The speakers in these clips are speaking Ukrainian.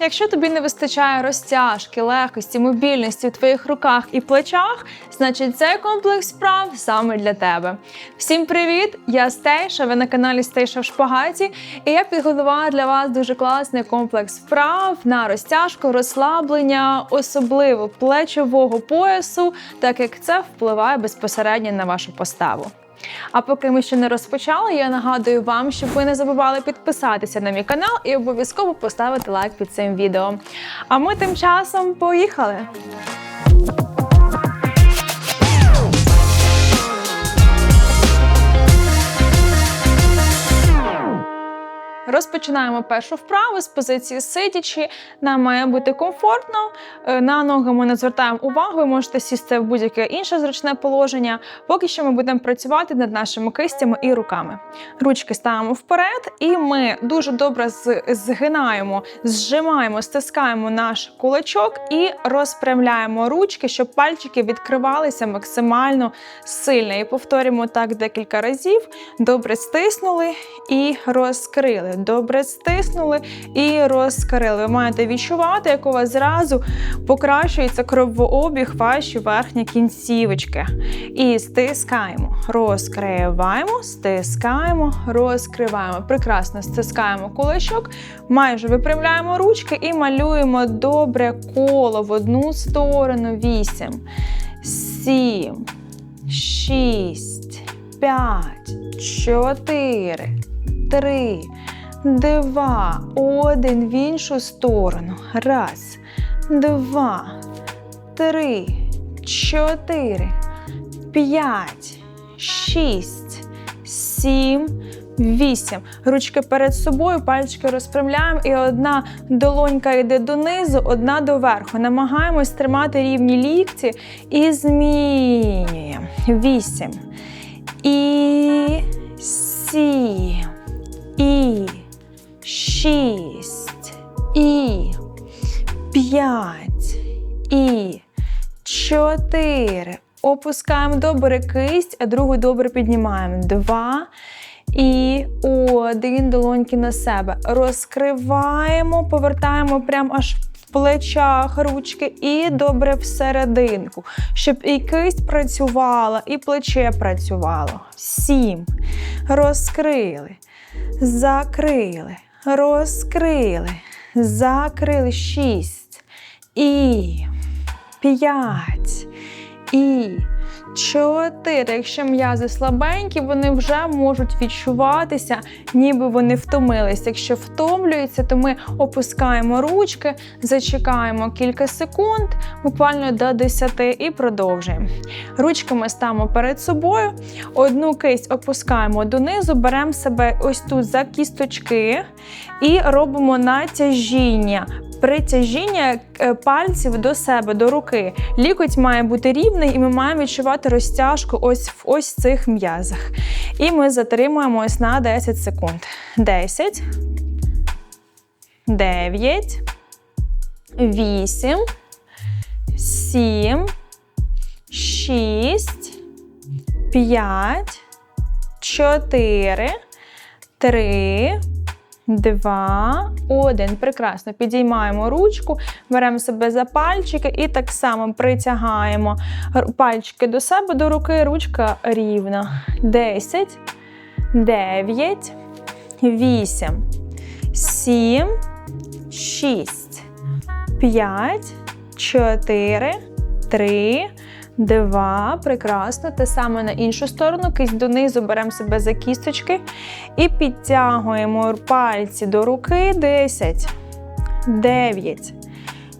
Якщо тобі не вистачає розтяжки, легкості, мобільності в твоїх руках і плечах, значить цей комплекс справ саме для тебе. Всім привіт! Я Стейша, ви на каналі Стейша в Шпагаті, і я підготувала для вас дуже класний комплекс вправ на розтяжку, розслаблення, особливо плечового поясу, так як це впливає безпосередньо на вашу поставу. А поки ми ще не розпочали, я нагадую вам, щоб ви не забували підписатися на мій канал і обов'язково поставити лайк під цим відео. А ми тим часом поїхали! Розпочинаємо першу вправу з позиції сидячи. Нам має бути комфортно. Е, На ноги ми не звертаємо увагу. Ви можете сісти в будь-яке інше зручне положення. Поки що ми будемо працювати над нашими кистями і руками. Ручки ставимо вперед, і ми дуже добре згинаємо, зжимаємо, стискаємо наш кулачок і розпрямляємо ручки, щоб пальчики відкривалися максимально сильно. І повторюємо так декілька разів. Добре стиснули і розкрили. Добре стиснули і розкрили. Ви маєте відчувати, як у вас зразу покращується кровообіг ваші верхні кінцівочки. І стискаємо, розкриваємо, стискаємо, розкриваємо. Прекрасно стискаємо кулачок, майже випрямляємо ручки і малюємо добре коло в одну сторону. Вісім, сім, шість, п'ять, чотири, три, два, один в іншу сторону. Раз, два, три, чотири, п'ять, шість, сім. Вісім. Ручки перед собою, пальчики розпрямляємо, і одна долонька йде донизу, одна доверху. Намагаємось тримати рівні лікті і змінюємо. Вісім. І сім. І шість. І п'ять. І чотири. Опускаємо добре кисть, а другу добре піднімаємо. Два. І один долоньки на себе. Розкриваємо, повертаємо прямо аж в плечах ручки і добре всерединку, щоб і кисть працювала, і плече працювало. Сім. Розкрили. Закрили. Розкрили. Закрили. Шість. І п'ять. І чотири. Якщо м'язи слабенькі, вони вже можуть відчуватися, ніби вони втомились. Якщо втомлюються, то ми опускаємо ручки, зачекаємо кілька секунд, буквально до 10 і продовжуємо. Ручки ми ставимо перед собою, одну кисть опускаємо донизу, беремо себе ось тут за кісточки і робимо натяжіння. Притяжіння е, пальців до себе, до руки. Лікоть має бути рівний, і ми маємо відчувати розтяжку ось в ось цих м'язах. І ми затримуємо ось на 10 секунд. 10, 9, 8, 7, 6, 5, 4, 3, Два, один. Прекрасно. Підіймаємо ручку, беремо себе за пальчики і так само притягаємо пальчики до себе, до руки, ручка рівна. Десять, дев'ять, вісім, сім, шість, п'ять, чотири, три. Два, прекрасно. Те саме на іншу сторону. Кисть донизу беремо себе за кісточки і підтягуємо пальці до руки. 10, 9,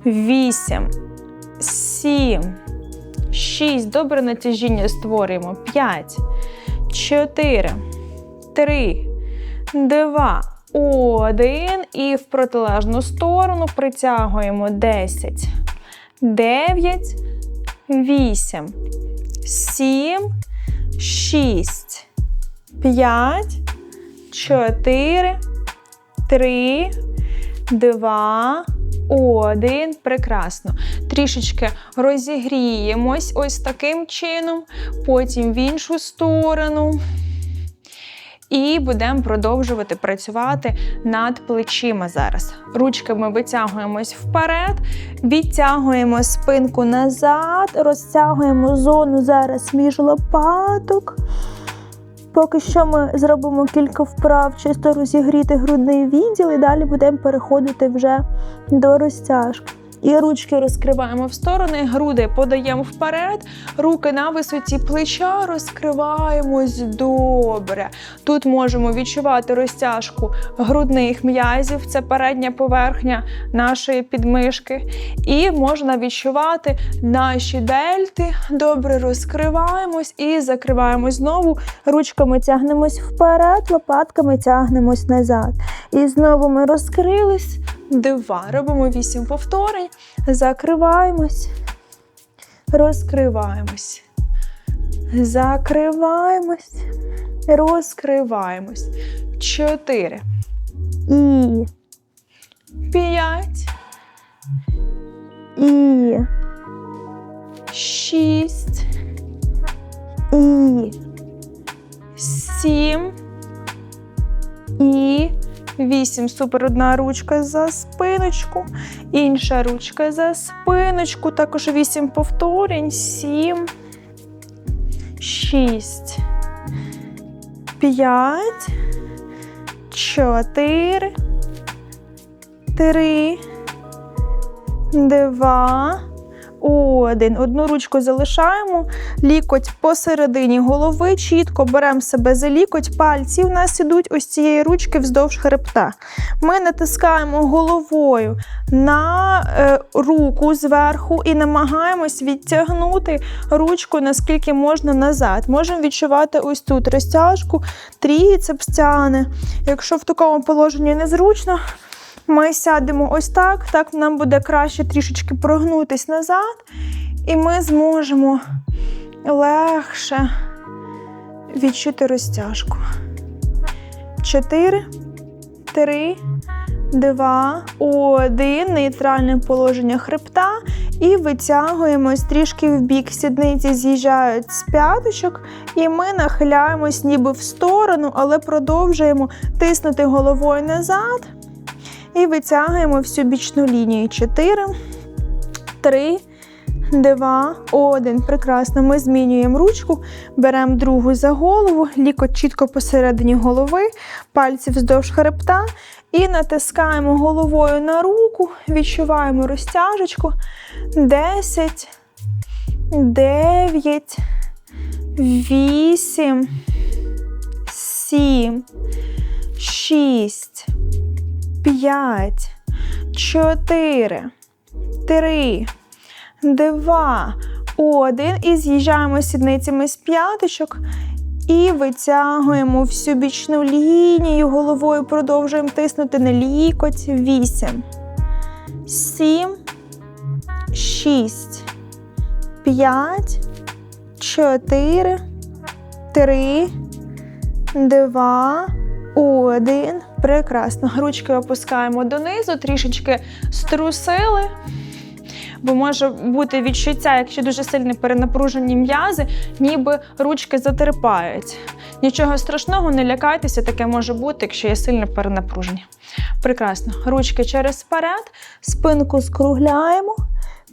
8, 7, 6. Добре натяжіння створюємо. 5, 4, 3, 2, 1. І в протилежну сторону притягуємо 10, 9, 8, 7, 6, 5, 4, 3, 2, 1. Прекрасно. Трішечки розігріємось ось таким чином, потім в іншу сторону. І будемо продовжувати працювати над плечима зараз. Ручками витягуємось вперед, відтягуємо спинку назад, розтягуємо зону зараз між лопаток. Поки що ми зробимо кілька вправ, чисто розігріти грудний відділ, і далі будемо переходити вже до розтяжки. І ручки розкриваємо в сторони, груди подаємо вперед, руки на висоті плеча, розкриваємось добре. Тут можемо відчувати розтяжку грудних м'язів, це передня поверхня нашої підмишки. І можна відчувати наші дельти. Добре розкриваємось і закриваємось знову. Ручками тягнемось вперед, лопатками тягнемось назад. І знову ми розкрились. Два. Робимо вісім повторень. Закриваємось. Розкриваємось. Закриваємось. Розкриваємось. Чотири. І. П'ять. І. Шість. І. Сім. І. Вісім. Супер. Одна ручка за спиночку. Інша ручка за спиночку. Також вісім повторень. Сім. Шість. П'ять. Чотири. Три. Два. Один. Одну ручку залишаємо. Лікоть посередині голови. Чітко беремо себе за лікоть. Пальці в нас ідуть ось цієї ручки вздовж хребта. Ми натискаємо головою на е, руку зверху і намагаємось відтягнути ручку наскільки можна назад. Можемо відчувати ось тут розтяжку, тріцепс тягне. Якщо в такому положенні незручно, ми сядемо ось так, так нам буде краще трішечки прогнутись назад, і ми зможемо легше відчути розтяжку. Чотири, три, два, один. Нейтральне положення хребта. І витягуємось трішки в бік. Сідниці з'їжджають з п'яточок, і ми нахиляємось ніби в сторону, але продовжуємо тиснути головою назад. І витягуємо всю бічну лінію. 4, 3, 2, 1. Прекрасно. Ми змінюємо ручку, беремо другу за голову, лікоть чітко посередині голови, пальці вздовж хребта. І натискаємо головою на руку, відчуваємо розтяжечку. 10, 9, 8, 7, 6, 5, 4, 3, 2, 1. І з'їжджаємо сідницями з п'яточок. І витягуємо всю бічну лінію, головою продовжуємо тиснути на лікоть. 8, 7, 6, 5, 4, 3, 2, 1. Прекрасно. Ручки опускаємо донизу, трішечки струсили. Бо може бути відчуття, якщо дуже сильно перенапружені м'язи, ніби ручки затерпають. Нічого страшного, не лякайтеся, таке може бути, якщо є сильне перенапруження. Прекрасно. Ручки через вперед, спинку скругляємо,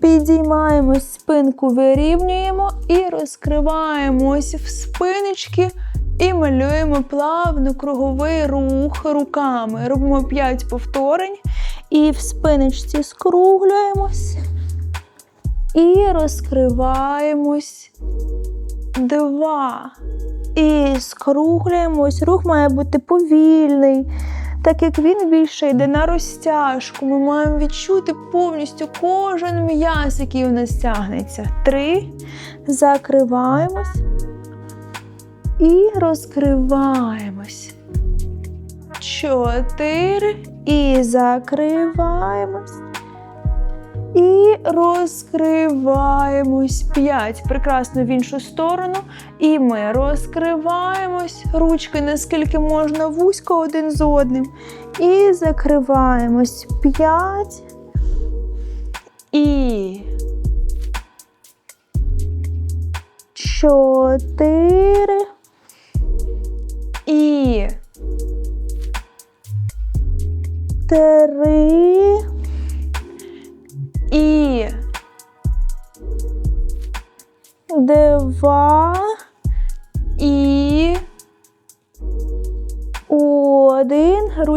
підіймаємось, спинку вирівнюємо і розкриваємось в спиночки. І малюємо плавно круговий рух руками. Робимо 5 повторень. І в спиночці скруглюємось. І розкриваємось. Два. І скруглюємось. Рух має бути повільний. Так як він більше йде на розтяжку, ми маємо відчути повністю кожен м'яз, який у нас тягнеться. Три. Закриваємось. І розкриваємось. Чотири. І закриваємось. І розкриваємось. П'ять. Прекрасно в іншу сторону. І ми розкриваємось. Ручки наскільки можна вузько один з одним. І закриваємось. П'ять. І. Чотири.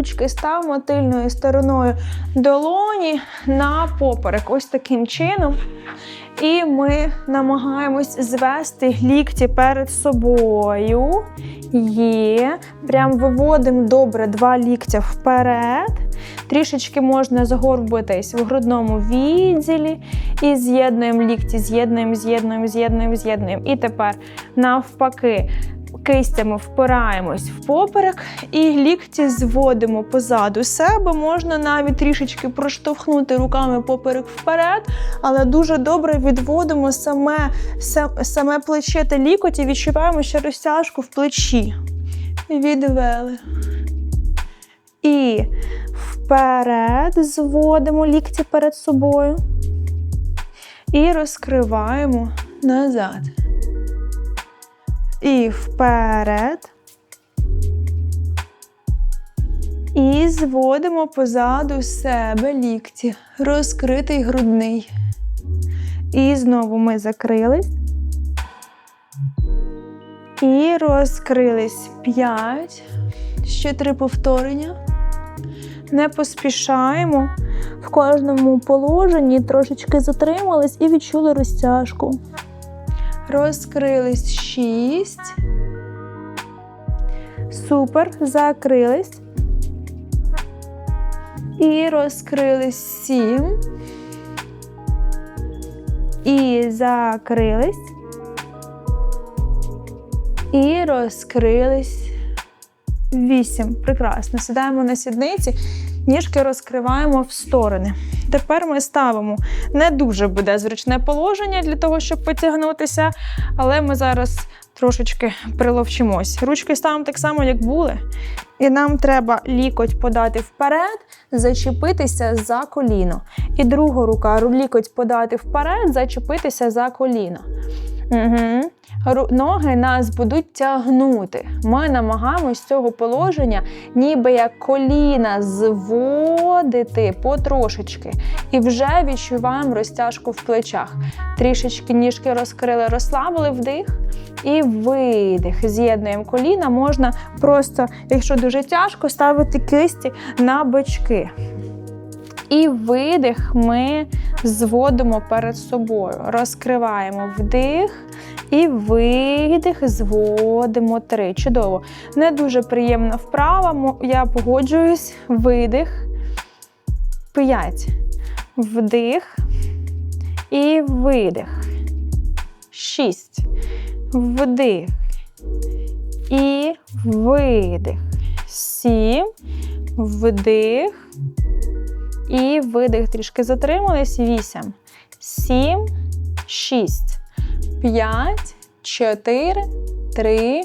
Ручки ставимо тильною стороною долоні на поперек. Ось таким чином. І ми намагаємось звести лікті перед собою. Є. Прям виводимо добре два ліктя вперед. Трішечки можна загорбитись в грудному відділі. І з'єднуємо лікті, з'єднуємо, з'єднуємо, з'єднуємо, з'єднуємо. І тепер навпаки. Кистями впираємось в поперек і лікті зводимо позаду себе. Можна навіть трішечки проштовхнути руками поперек вперед, але дуже добре відводимо саме, саме плече та лікоть і відчуваємо ще розтяжку в плечі. Відвели. І вперед зводимо лікті перед собою. І розкриваємо назад. І вперед. І зводимо позаду себе лікті. Розкритий грудний. І знову ми закрились. І розкрились. П'ять. Ще три повторення. Не поспішаємо. В кожному положенні трошечки затримались і відчули розтяжку. Розкрились шість. Супер. Закрились. І розкрились сім. І закрились. І розкрились вісім. Прекрасно. Сідаємо на сідниці, ніжки розкриваємо в сторони. Тепер ми ставимо не дуже буде зручне положення для того, щоб потягнутися, але ми зараз трошечки приловчимось. Ручки ставимо так само, як були. І нам треба лікоть подати вперед, зачепитися за коліно. І друга рука лікоть подати вперед, зачепитися за коліно. Угу. Ноги нас будуть тягнути. Ми намагаємось цього положення, ніби як коліна зводити потрошечки. І вже відчуваємо розтяжку в плечах. Трішечки ніжки розкрили, розслабили вдих. І видих. З'єднуємо коліна. Можна просто, якщо дуже тяжко, ставити кисті на бочки. І видих ми зводимо перед собою. Розкриваємо вдих і видих, зводимо три. Чудово. Не дуже приємна вправа. Я погоджуюсь. Видих. П'ять. Вдих. І видих. Шість. Вдих. І видих. Сім. Вдих. І видих. Трішки затримались. Вісім. Сім. Шість. П'ять. Чотири. Три.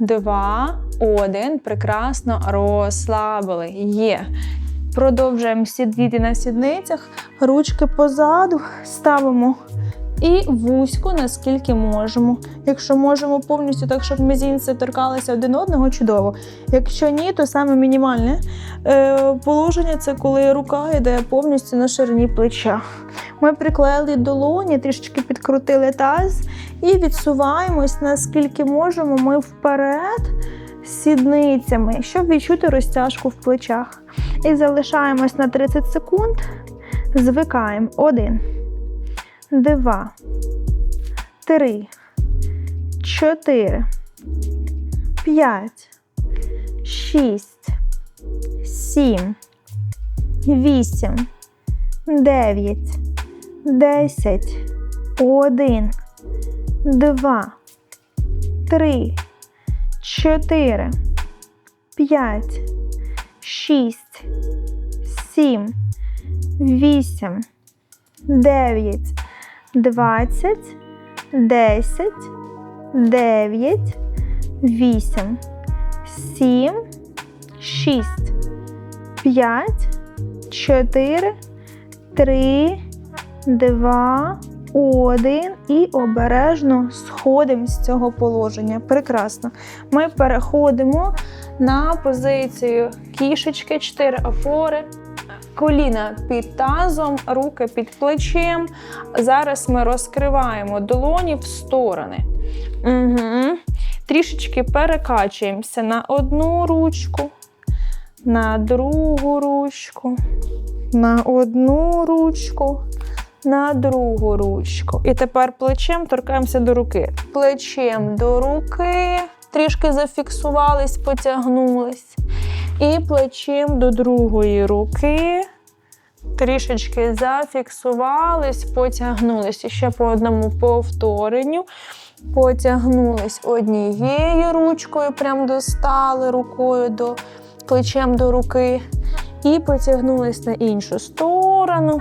Два. Один. Прекрасно розслабили. Є. Продовжуємо сидіти на сідницях. Ручки позаду. Ставимо і вузько, наскільки можемо. Якщо можемо повністю так, щоб мізінці торкалися один одного, чудово. Якщо ні, то саме мінімальне е, положення це коли рука йде повністю на ширині плеча. Ми приклеїли долоні, трішечки підкрутили таз і відсуваємось, наскільки можемо, ми вперед сідницями, щоб відчути розтяжку в плечах. І залишаємось на 30 секунд. Звикаємо. Один два, три, чотири, п'ять, шість, сім, вісім, дев'ять, десять, один, два, три, чотири, п'ять, шість, сім, вісім, дев'ять. 20, 10, 9, 8, 7, 6, 5, 4, 3, 2, 1 і обережно сходимо з цього положення. Прекрасно. Ми переходимо на позицію кішечки, 4 опори. Коліна під тазом, руки під плечем. Зараз ми розкриваємо долоні в сторони. Угу. Трішечки перекачуємося на одну ручку, на другу ручку, на одну ручку, на другу ручку. І тепер плечем торкаємося до руки. Плечем до руки, трішки зафіксувались, потягнулись. І плечем до другої руки. Трішечки зафіксувались, потягнулись. І ще по одному повторенню. Потягнулись однією ручкою, прям достали рукою до плечем до руки. І потягнулись на іншу сторону.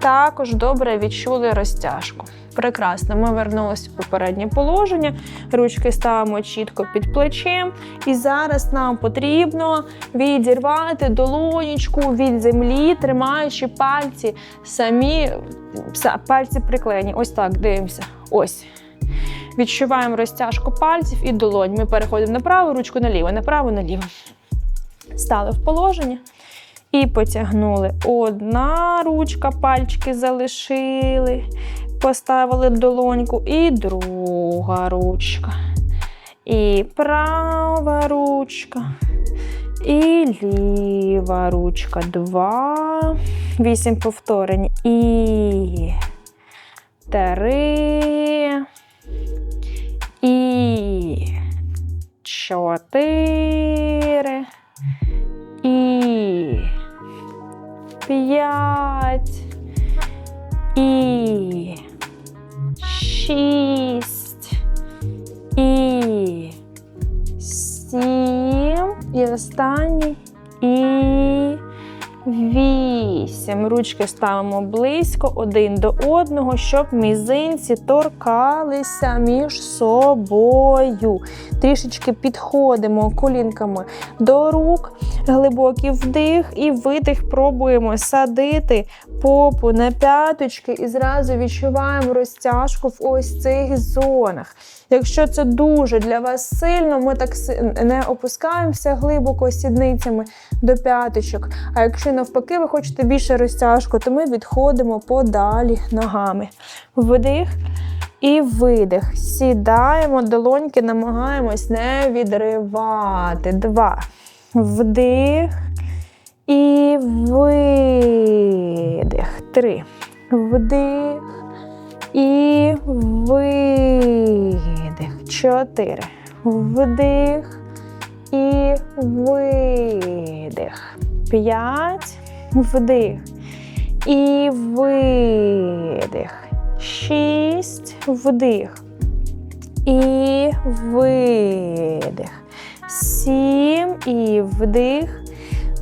Також добре відчули розтяжку. Прекрасно, ми вернулися в попереднє положення. Ручки ставимо чітко під плечем. І зараз нам потрібно відірвати долонечку від землі, тримаючи пальці самі пальці приклеєні. Ось так дивимося. Ось. Відчуваємо розтяжку пальців і долонь. Ми переходимо на праву ручку наліво, на праву наліво. Стали в положення. І потягнули. Одна ручка, пальчики залишили, поставили долоньку, і друга ручка. І права ручка. І ліва ручка. Два. Вісім повторень. І три. І чотири. П'ять. І шість. І сім. І останній. І вісім. Ручки ставимо близько один до одного, щоб мізинці торкалися між собою. Трішечки підходимо колінками до рук, глибокий вдих і видих. Пробуємо садити попу на п'яточки і зразу відчуваємо розтяжку в ось цих зонах. Якщо це дуже для вас сильно, ми так не опускаємося глибоко сідницями до п'яточок. А якщо навпаки ви хочете більше розтяжку, то ми відходимо подалі ногами. Вдих і видих. Сідаємо, долоньки намагаємось не відривати. Два. Вдих і видих. Три. Вдих і видих. Чотири. Вдих і видих. П'ять. Вдих. І видих. Шість. Вдих. І видих. Сім. І вдих.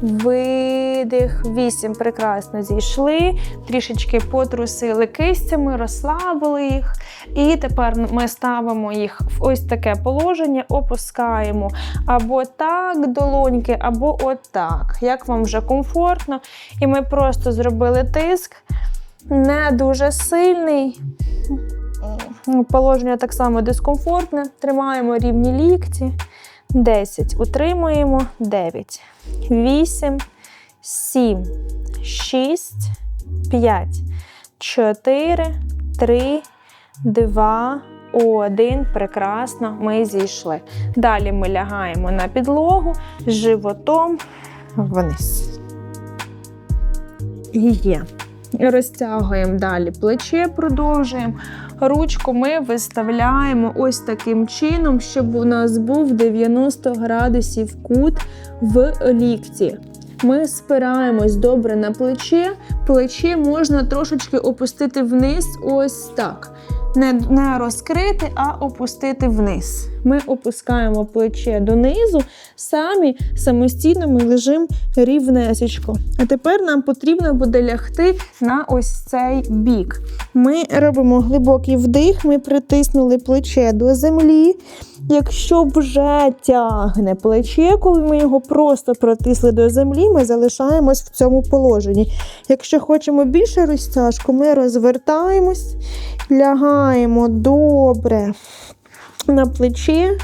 Видих. Вісім. Прекрасно зійшли. Трішечки потрусили кистями, розслабили їх. І тепер ми ставимо їх в ось таке положення, опускаємо або так долоньки, або отак. Як вам вже комфортно. І ми просто зробили тиск. Не дуже сильний. Положення так само дискомфортне. Тримаємо рівні лікті. 10. Утримуємо. 9. 8, 7, 6, 5, 4, 3, 2, 1. Прекрасно. Ми зійшли. Далі ми лягаємо на підлогу животом вниз. І Є. Розтягуємо далі плече, продовжуємо. Ручку ми виставляємо ось таким чином, щоб у нас був 90 градусів кут в лікті. Ми спираємось добре на плече. Плече можна трошечки опустити вниз, ось так. Не, не розкрити, а опустити вниз. Ми опускаємо плече донизу, самі самостійно ми лежимо рівнесечко. А тепер нам потрібно буде лягти на ось цей бік. Ми робимо глибокий вдих, ми притиснули плече до землі. Якщо вже тягне плече, коли ми його просто протисли до землі, ми залишаємось в цьому положенні. Якщо хочемо більше розтяжку, ми розвертаємось, лягаємо добре на плече,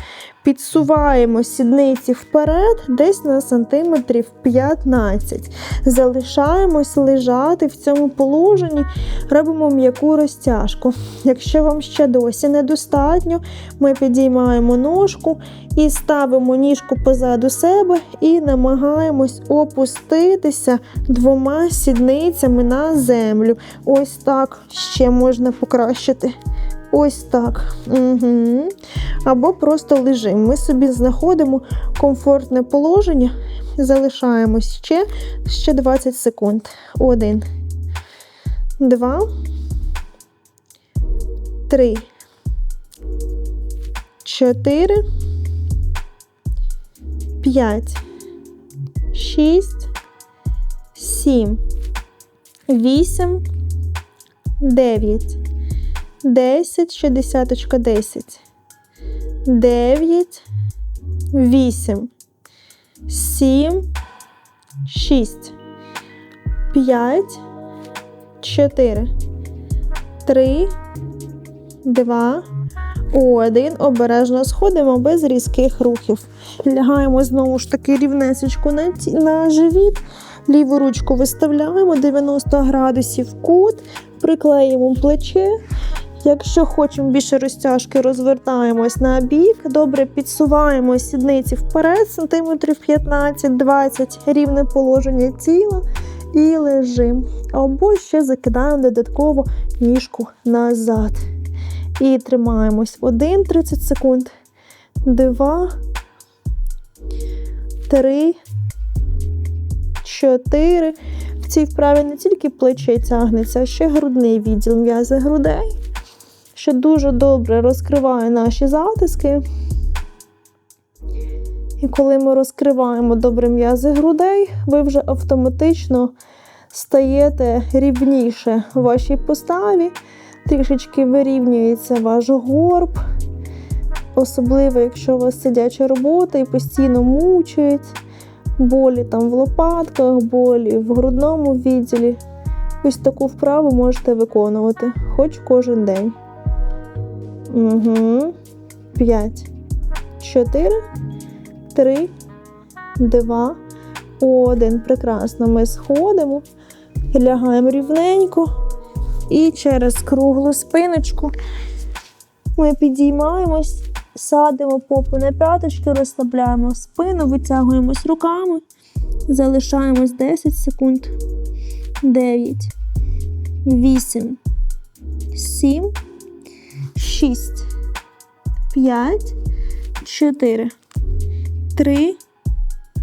підсуваємо сідниці вперед, десь на сантиметрів 15. Залишаємось лежати в цьому положенні, робимо м'яку розтяжку. Якщо вам ще досі недостатньо, ми підіймаємо ножку і ставимо ніжку позаду себе і намагаємось опуститися двома сідницями на землю. Ось так ще можна покращити. Ось так. Угу. Або просто лежимо. Ми собі знаходимо комфортне положення, залишаємось ще, ще 20 секунд. Один, два, три, чотири, п'ять, шість, сім, вісім, дев'ять. 10, ще десяточка 10, 9, 8, 7, 6, 5, 4, 3, 2, 1. Обережно сходимо без різких рухів. Лягаємо знову ж таки рівнесечку на, на живіт. Ліву ручку виставляємо 90 градусів кут, приклеїмо плече. Якщо хочемо більше розтяжки, розвертаємось на бік, добре підсуваємо сідниці вперед, сантиметрів 15-20, рівне положення тіла і лежимо. Або ще закидаємо додатково ніжку назад. І тримаємось 1 30 секунд, 2, 3, 4. В цій вправі не тільки плече тягнеться, а ще грудний відділ м'язи грудей що дуже добре розкриває наші затиски. І коли ми розкриваємо добре м'язи грудей, ви вже автоматично стаєте рівніше в вашій поставі, трішечки вирівнюється ваш горб. Особливо, якщо у вас сидяча робота і постійно мучують, болі там в лопатках, болі в грудному відділі. Ось таку вправу можете виконувати хоч кожен день. Угу. П'ять. Чотири. Три. Два. Один. Прекрасно. Ми сходимо. Лягаємо рівненько. І через круглу спиночку ми підіймаємось, садимо попу на п'яточки, розслабляємо спину, витягуємось руками. Залишаємось 10 секунд. 9. 8. 7. 6, 5, 4, 3,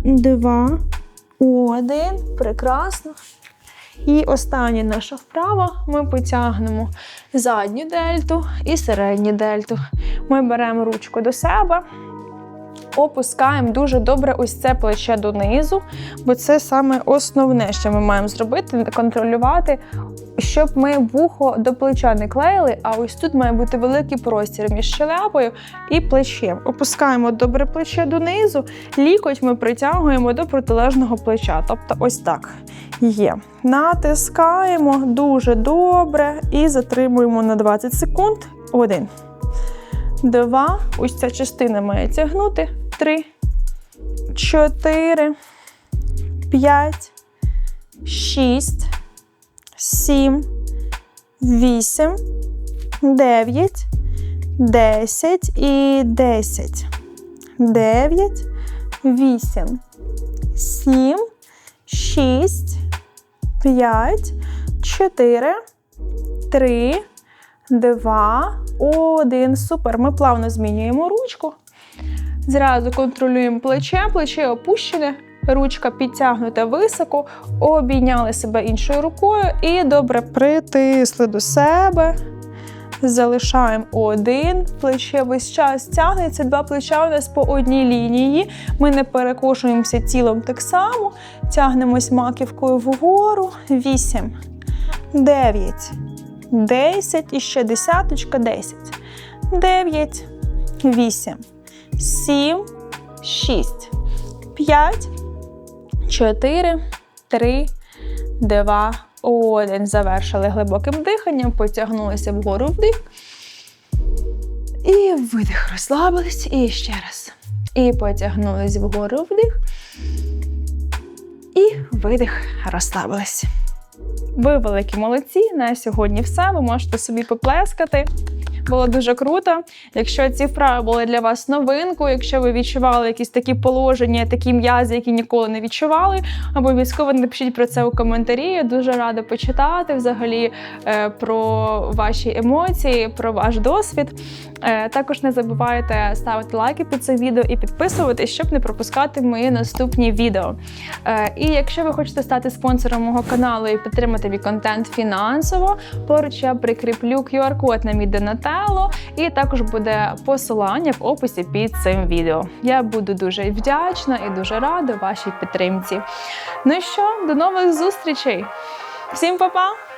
2, 1. Прекрасно. І остання наша вправа. Ми потягнемо задню дельту і середню дельту. Ми беремо ручку до себе, опускаємо дуже добре ось це плече донизу, бо це саме основне, що ми маємо зробити, контролювати щоб ми вухо до плеча не клеїли, а ось тут має бути великий простір між щелепою і плечем. Опускаємо добре плече донизу, лікоть ми притягуємо до протилежного плеча. Тобто, ось так є. Натискаємо дуже добре і затримуємо на 20 секунд. Один. Два. Ось ця частина має тягнути. Три. Чотири. П'ять. Шість. 7, 8, 9, 10 і 10. 9, 8, 7, 6, 5, 4, 3, 2, 1. Супер. Ми плавно змінюємо ручку. Зразу контролюємо плече, плече опущене. Ручка підтягнута високо, обійняли себе іншою рукою і добре притисли до себе. Залишаємо один, плече весь час тягнеться, два плеча у нас по одній лінії. Ми не перекошуємося тілом так само. Тягнемось маківкою вгору. Вісім, дев'ять, десять і ще десяточка, десять. Дев'ять, вісім, сім, шість, п'ять. 4, 3, 2, 1. Завершили глибоким диханням, потягнулися вгору вдих. І видих, розслабились. І ще раз. І потягнулись вгору вдих. І видих, розслабились. Ви великі молодці. На сьогодні все. Ви можете собі поплескати. Було дуже круто. Якщо ці вправи були для вас новинкою, якщо ви відчували якісь такі положення, такі м'язи, які ніколи не відчували, обов'язково напишіть про це у коментарі. Я дуже рада почитати взагалі е, про ваші емоції, про ваш досвід. Е, Також не забувайте ставити лайки під це відео і підписуватись, щоб не пропускати мої наступні відео. Е, І якщо ви хочете стати спонсором мого каналу і підтримати мій контент фінансово, поруч я прикріплю QR-код на мій Донателло, і також буде посилання в описі під цим відео. Я буду дуже вдячна і дуже рада вашій підтримці. Ну що, до нових зустрічей! Всім па-па!